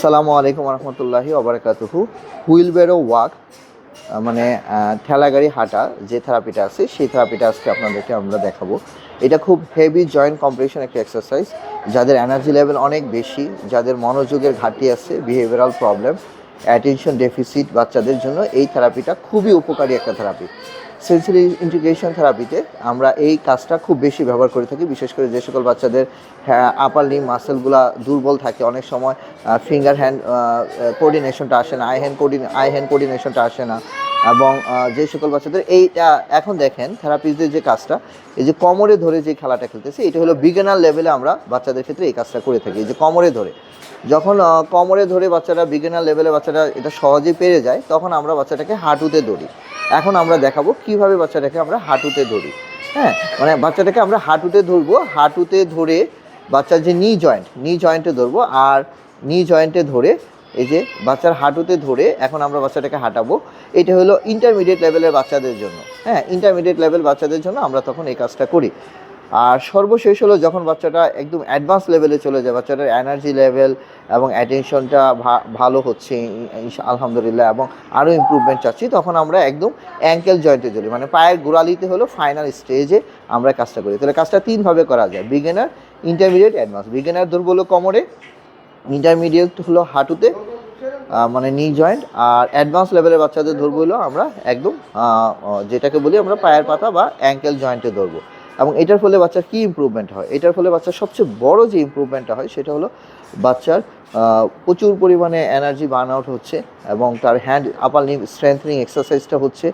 আসসালামু আলাইকুম রহমতুল্লাহি ওবরাকাতুহু। হুইল বেরো ওয়াক মানে ঠেলাগাড়ি হাঁটা যে থেরাপিটা আছে, সেই থেরাপিটা আজকে আপনাদেরকে আমরা দেখাবো। এটা খুব হেভি জয়েন্ট কম্পিটিশন একটা এক্সারসাইজ যাদের এনার্জি লেভেল অনেক বেশি, যাদের মনোযোগের ঘাটতি আছে বিহেভিয়ারাল প্রবলেম অ্যাটেনশন ডেফিসিট বাচ্চাদের জন্য এই থেরাপিটা খুবই উপকারী একটা থেরাপি সেন্সরি ইন্টিগ্রেশন থেরাপিতে আমরা এই কাজটা খুব বেশি ব্যবহার করে থাকি, বিশেষ করে যে সকল বাচ্চাদের আপার লিম মাসেলগুলা দুর্বল থাকে অনেক সময় ফিঙ্গার হ্যান্ড কোঅর্ডিনেশনটা আসে না eye hand coordination eye hand কোর্ডিনেশনটা আসে না এবং যে সকল বাচ্চাদের এইটা এখন দেখেন থেরাপিস্টদের যে কাজটা, এই যে কোমরে ধরে যে খেলাটা খেলতেছে, এটা হলো বিগিনার লেভেলে আমরা বাচ্চাদের ক্ষেত্রে এই কাজটা করে থাকি, এই যে কোমরে ধরে। যখন কোমরে ধরে বাচ্চারা বিগিনার লেভেলে বাচ্চারা এটা সহজেই পেরে যায়, তখন আমরা বাচ্চাটাকে হাঁটুতে ধরি এখন আমরা দেখাবো কীভাবে বাচ্চাটাকে আমরা হাঁটুতে ধরি হ্যাঁ মানে বাচ্চাটাকে আমরা হাঁটুতে ধরবো, হাঁটুতে ধরে বাচ্চার যে নি জয়েন্ট নি জয়েন্টে ধরবো, আর নি জয়েন্টে ধরে এই যে বাচ্চার হাঁটুতে ধরে এখন আমরা বাচ্চাটাকে হাঁটাবো। এটা হলো ইন্টারমিডিয়েট লেভেলের বাচ্চাদের জন্য। হ্যাঁ ইন্টারমিডিয়েট লেভেল বাচ্চাদের জন্য আমরা তখন এই কাজটা করি। আর সর্বশেষ হলো যখন বাচ্চাটা একদম অ্যাডভান্স লেভেলে চলে যায়, বাচ্চাটার এনার্জি লেভেল এবং অ্যাটেনশনটা ভালো হচ্ছে আলহামদুলিল্লাহ, এবং আরও ইমপ্রুভমেন্ট চাচ্ছি, তখন আমরা একদম অ্যাঙ্কেল জয়েন্টে চলি। মানে পায়ের গোড়ালিতে হলো ফাইনাল স্টেজে আমরা কাজটা করি। তাহলে কাজটা তিনভাবে করা যায়। বিগিনার ইন্টারমিডিয়েট অ্যাডভান্স বিগিনার দুর্বল কোমরে ইন্টারমিডিয়েট হলো হাঁটুতে মানে নি জয়েন্ট আর অ্যাডভান্স লেভেলের বাচ্চাদের ধরবো হলো আমরা একদম যেটাকে বলি আমরা পায়ের পাতা বা অ্যাঙ্কেল জয়েন্টে ধরবো। এবং এটার ফলে বাচ্চার কী ইমপ্রুভমেন্ট হয়? এটার ফলে বাচ্চার সবচেয়ে বড় যে ইমপ্রুভমেন্টটা হয় সেটা হলো বাচ্চার প্রচুর পরিমাণে এনার্জি বার্ন আউট হচ্ছে এবং তার হ্যান্ড আপার লিম স্ট্রেংথনিং এক্সারসাইজটা হচ্ছে।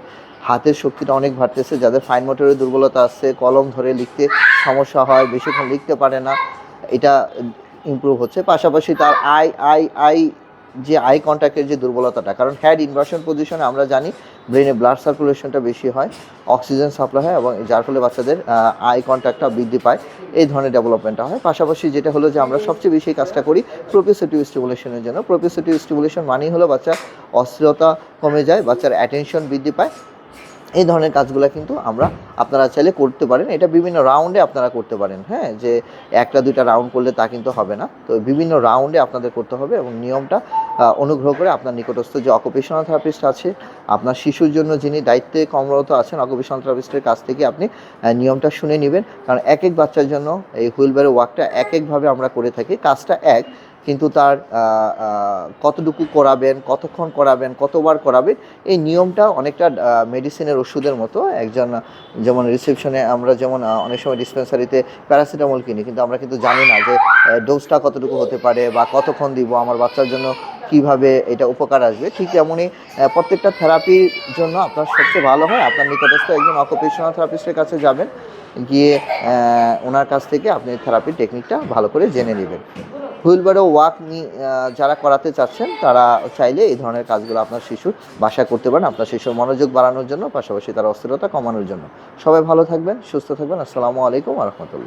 হাতের শক্তিটা অনেক বাড়তেছে, যাদের ফাইন মোটরের দুর্বলতা আছে, কলম ধরে লিখতে সমস্যা হয়, বেশিক্ষণ লিখতে পারে না। এটা ইমপ্রুভ হচ্ছে। পাশাপাশি তার আই আই আই, যে আই কন্ট্যাক্টের যে দুর্বলতাটা, কারণ হ্যাড ইনভার্সন পজিশনে আমরা জানি ব্রেনে ব্লাড সার্কুলেশনটা বেশি হয় অক্সিজেন সাপ্লাই হয় এবং যার ফলে বাচ্চাদের আই কন্ট্যাক্টটা বৃদ্ধি পায়। এই ধরনের ডেভেলপমেন্টটা হয়। পাশাপাশি যেটা হলো যে আমরা সবচেয়ে বেশি কাজটা করি প্রোপিওসিটিভ স্টিমুলেশনের জন্য। প্রোপিওসিটিভ স্টিমুলেশন মানেই হলো বাচ্চা অস্থিরতা কমে যায়, বাচ্চার অ্যাটেনশন বৃদ্ধি পায় এই ধরনের কাজগুলো কিন্তু আমরা আপনারা চাইলে করতে পারেন। এটা বিভিন্ন রাউন্ডে আপনারা করতে পারেন হ্যাঁ? যে একটা, দুইটা রাউন্ড করলে তা কিন্তু হবে না। তো বিভিন্ন রাউন্ডে আপনাদের করতে হবে এবং নিয়মটা অনুগ্রহ করে আপনার নিকটস্থ যে অকুপেশনাল থেরাপিস্ট আছে, আপনার শিশুর জন্য যিনি দায়িত্বে কর্মরত আছেন অকুপেশনাল থেরাপিস্টের কাছ থেকে আপনি নিয়মটা শুনে নেবেন। কারণ এক এক বাচ্চার জন্য এই হুইল হুইলবারের ওয়ার্কটা এক একভাবে আমরা করে থাকি। কাজটা এক কিন্তু তার কতটুকু করাবেন, কতক্ষণ করাবেন, কতবার করাবেন, এই নিয়মটা অনেকটা মেডিসিনের ওষুধের মতো। একজন, যেমন রিসেপশনে আমরা যেমন অনেক সময় ডিসপেন্সারিতে প্যারাসিটামল কিনি, কিন্তু আমরা কিন্তু জানি না যে ডোজটা কতটুকু হতে পারে বা কতক্ষণ দিব, আমার বাচ্চার জন্য কীভাবে এটা উপকার আসবে। ঠিক তেমনই প্রত্যেকটা থেরাপির জন্য আপনার সবচেয়ে ভালো হয়, আপনার নিকটস্থ একজন অকুপেশনাল থেরাপিস্টের কাছে যাবেন, গিয়ে ওনার কাছ থেকে আপনি থেরাপির টেকনিকটা ভালো করে জেনে নেবেন। হুইলবারো ওয়াক যারা করাতে চাচ্ছেন, তারা চাইলে এই ধরনের কাজগুলো আপনার শিশুর বাসা করতে পারেন। আপনার শিশুর মনোযোগ বাড়ানোর জন্য, পাশাপাশি তার অস্থিরতা কমানোর জন্য। সবাই ভালো থাকবেন, সুস্থ থাকবেন। আসসালামু আলাইকুম রহমতুল্লাহ।